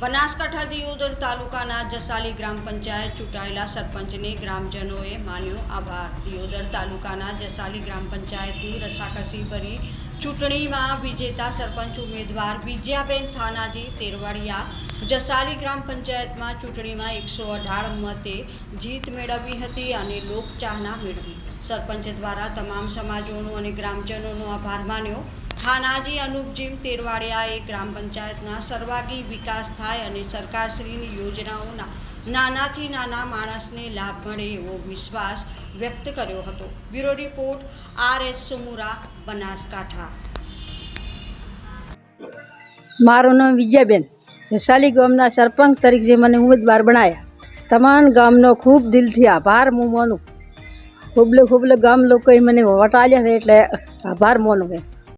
બનાસકાંઠા દિયોદર તાલુકાના જસાલી ગ્રામ પંચાયત ચૂંટાયેલા સરપંચને ગ્રામજનોએ માન્યો આભાર. દિયોદર તાલુકાના જસાલી ગ્રામ પંચાયતની રસાકસી ભરી ચૂંટણીમાં વિજેતા સરપંચ ઉમેદવાર વિજયાબેન થાનાજી તેરવાડિયા જસાલી ગ્રામ પંચાયતમાં ચૂંટણીમાં એકસો અઢાર મતે જીત મેળવી હતી અને લોકચાહના મેળવી. સરપંચ દ્વારા તમામ સમાજોનો અને ગ્રામજનોનો આભાર માન્યો. થાનાજી અનુપજી તેરવાડિયાએ ગ્રામ પંચાયતના સર્વાંગી વિકાસ થાય અને સરકારશ્રીની યોજનાઓના નાનાથી નાના માણસને લાભ મળે એવો વિશ્વાસ વ્યક્ત કર્યો હતો. Bureau report, R S Sumra, Banaskantha. મારું નામ વિજયાબેન જસાલી ગામના સરપંચ તરીકે મને ઉમેદવાર બનાવ્યા તમામ ગામનો ખૂબ દિલથી આભાર હું માનું. ખૂબલે ખૂબલે ગામ લોકોએ મને વટાલ્યા છે એટલે આભાર માનું એમ.